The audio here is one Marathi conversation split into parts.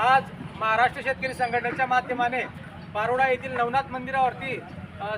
आज महाराष्ट्र शेतकरी संघटनेच्या माध्यमाने पारोडा येथील नवनाथ मंदिरावरती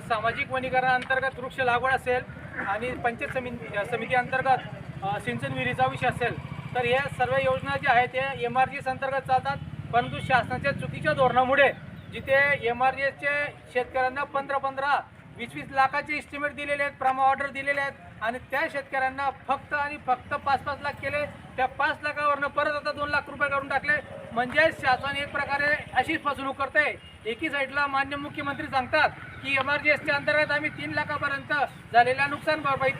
सामाजिक वनीकरण अंतर्गत वृक्ष लागवड असेल आणि पंचायत समिती समिती अंतर्गत सिंचन विहिरीचा विषय असेल तर या सर्व योजना ज्या आहेत त्या एम आर जीस अंतर्गत चालतात. परंतु शासनाच्या चुकीच्या धोरणामुळे जिथे एम आर जी एसचे शेतकऱ्यांना पंधरा पंधरा वीस वीस लाखाचे इस्टिमेट दिलेले आहेत प्रमा ऑर्डर दिलेले आहेत आणि त्या शेतकऱ्यांना फक्त आणि फक्त पाच पाच लाख केले. त्या पाच लाखावरनं परत आता दोन लाख रुपये काढून टाकले. म्हणजे शासन एक प्रकारे अशीच फसवणूक करते. एकी साईडला मान्य मुख्यमंत्री सांगतात की एम आर जी एसच्या अंतर्गत आम्ही तीन लाखापर्यंत झालेल्या नुकसान भरपाई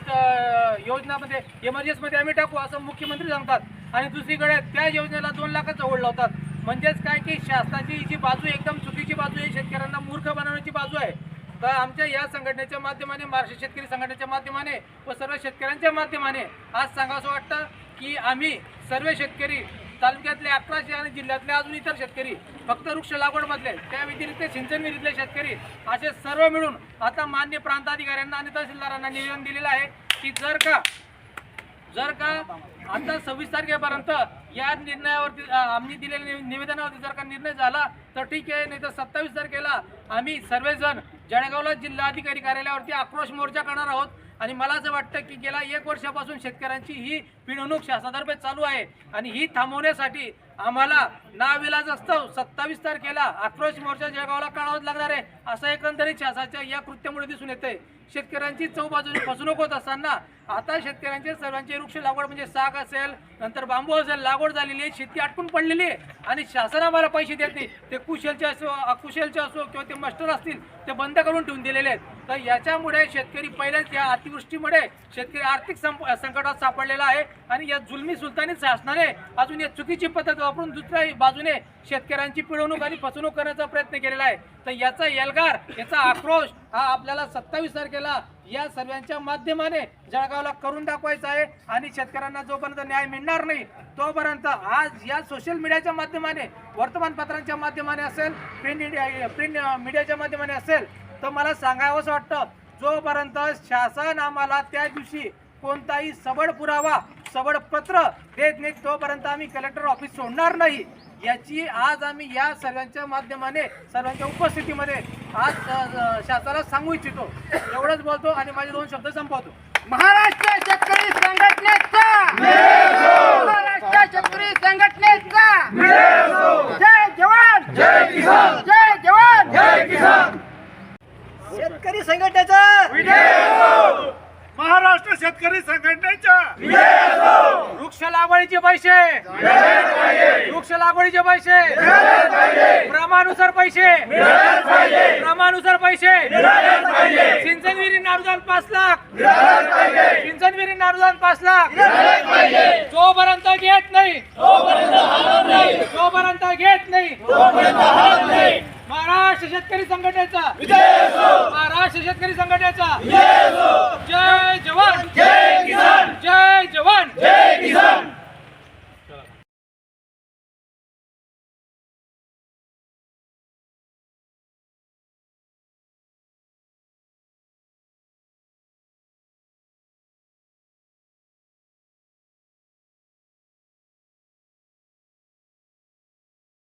योजनामध्ये एम आम्ही टाकू असं मुख्यमंत्री सांगतात. आणि दुसरीकडे त्या योजनेला दोन लाखाचं ओढ लावतात. म्हणजेच काय की शासनाची जी बाजू एकदम चुकीची बाजू आहे शेतकऱ्यांना मूर्ख बनवण्याची बाजू आहे. तर आमच्या या संघटनेच्या माध्यमाने महाराष्ट्र शेतकरी संघटनेच्या माध्यमाने व सर्व शेतकऱ्यांच्या माध्यमाने आज सांगावं वाटतं की आम्ही सर्व शेतकरी तालुक्यातले अकराशे आणि जिल्ह्यातले अजून इतर शेतकरी फक्त वृक्ष लागवडमधले त्या व्यतिरिक्त सिंचन विहिरीतले शेतकरी असे सर्व मिळून आता मान्य प्रांताधिकाऱ्यांना आणि तहसीलदारांना निवेदन दिलेलं आहे की जर का जर का आता सव्वीस तारखेपर्यंत या निर्णयावरती आम्ही दिलेल्या निवेदनावरती जर का निर्णय झाला तर ठीक आहे नाही तर सत्तावीस तारखेला आम्ही सर्वजण जळगावला जिल्हाधिकारी कार्यालयावरती आक्रोश मोर्चा करणार आहोत. आणि मला असं वाटतं की गेल्या एक वर्षापासून शेतकऱ्यांची ही पिळवणूक शासनातर्फे चालू आहे. आणि ही थांबवण्यासाठी आम्हाला नाविलाज असतं. सत्तावीस तारखेला आक्रोश मोर्चा जळगावला काढावाच लागणार आहे. असं एकंदरीत शासनाच्या या कृत्यामुळे दिसून येतंय. शेतकऱ्यांची चौबाजूने फसवणूक होत असताना आता शेतकऱ्यांचे सर्वांचे वृक्ष लागवड म्हणजे साग असेल नंतर बांबू असेल लागवड झालेली आहे. शेती अटकून पडलेली आहे. आणि शासन आम्हाला पैसे देत नाही. ते कुशलचे असो अकुशलचे असो किंवा ते मास्टर असतील ते बंद करून ठेवून दिलेले आहेत. तर याच्यामुळे शेतकरी पहिल्याच या अतिवृष्टीमुळे शेतकरी आर्थिक संप संकटात सापडलेला आहे. आणि या जुलमी सुलतानी शासनाने अजून या चुकीची पद्धत वापरून दुसऱ्या बाजूने शेतकऱ्यांची पिळवणूक आणि फसवणूक करण्याचा प्रयत्न केलेला आहे. तर याचा एल्गार याचा आक्रोश हा आपल्याला सत्तावीस तारखेला या सर्वांच्या माध्यमाने जळगावला करून दाखवायचा आहे आणि शेतकऱ्यांना जोपर्यंत न्याय मिळणार नाही तोपर्यंत आज या सोशल मीडियाच्या माध्यमाने वर्तमानपत्रांच्या माध्यमाने असेल प्रिंट इंडिया प्रिंट मीडियाच्या माध्यमाने असेल तर मला सांगावंसं वाटतं जोपर्यंत शासन आम्हाला त्या दिवशी कोणताही सबळ पुरावा सबळ पत्र देत नाही तोपर्यंत आम्ही कलेक्टर ऑफिस सोडणार नाही. याची आज आम्ही या सर्वांच्या माध्यमाने सर्वांच्या उपस्थितीमध्ये आज शासनाला सांगू इच्छितो. एवढंच बोलतो आणि माझे दोन शब्द संपवतो. महाराष्ट्र शेतकरी संघटनेचा! महाराष्ट्र शेतकरी संघटनेचा! जय जवान! जय किसान! जय जवान! जय किसान! शेतकरी संघटनेचा! महाराष्ट्र शेतकरी संघटनेच्या वृक्ष लागवडीचे पैसे. वृक्ष लागवडीचे पैसे. क्रमानुसार पैसे. क्रमानुसार पैसे. सिंचन विहिरी अनुदान पाच लाख. सिंचन विहिरी अनुदान पाच लाख. जोपर्यंत घेत नाही. जोपर्यंत घेत नाही. महाराष्ट्र शेतकरी संघटनेचा. महाराष्ट्र शेतकरी संघटनेचा.